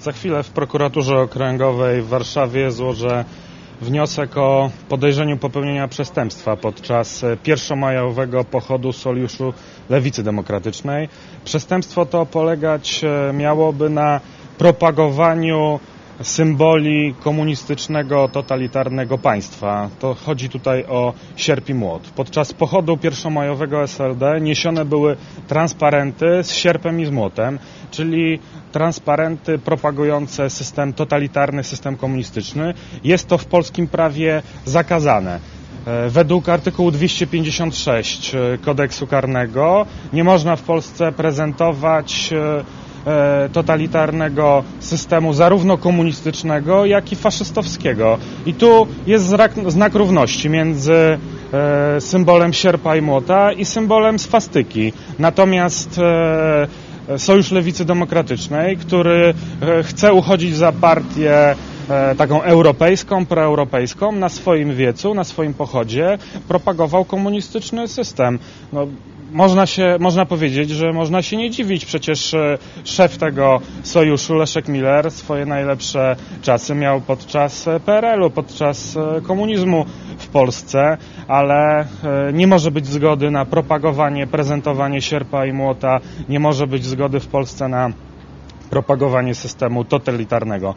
Za chwilę w prokuraturze okręgowej w Warszawie złożę wniosek o podejrzeniu popełnienia przestępstwa podczas pierwszomajowego pochodu Sojuszu Lewicy Demokratycznej. Przestępstwo to polegać e, miałoby na propagowaniu symboli komunistycznego, totalitarnego państwa. To chodzi tutaj o sierp i młot. Podczas pochodu pierwszomajowego SLD niesione były transparenty z sierpem i z młotem, czyli transparenty propagujące system totalitarny, system komunistyczny. Jest to w polskim prawie zakazane. E, Według artykułu 256 e, kodeksu karnego nie można w Polsce prezentować e, totalitarnego systemu zarówno komunistycznego, jak i faszystowskiego. I tu jest znak, równości między e, symbolem sierpa i młota i symbolem swastyki. Natomiast e, Sojusz Lewicy Demokratycznej, który e, chce uchodzić za partię e, taką europejską, proeuropejską, na swoim wiecu, na swoim pochodzie propagował komunistyczny system. No, można, się, można powiedzieć, że można się nie dziwić. Przecież e, szef tego sojuszu, Leszek Miller, swoje najlepsze czasy miał podczas e, PRL-u, podczas e, komunizmu w Polsce, ale nie może być zgody na propagowanie, prezentowanie sierpa i młota, nie może być zgody w Polsce na propagowanie systemu totalitarnego.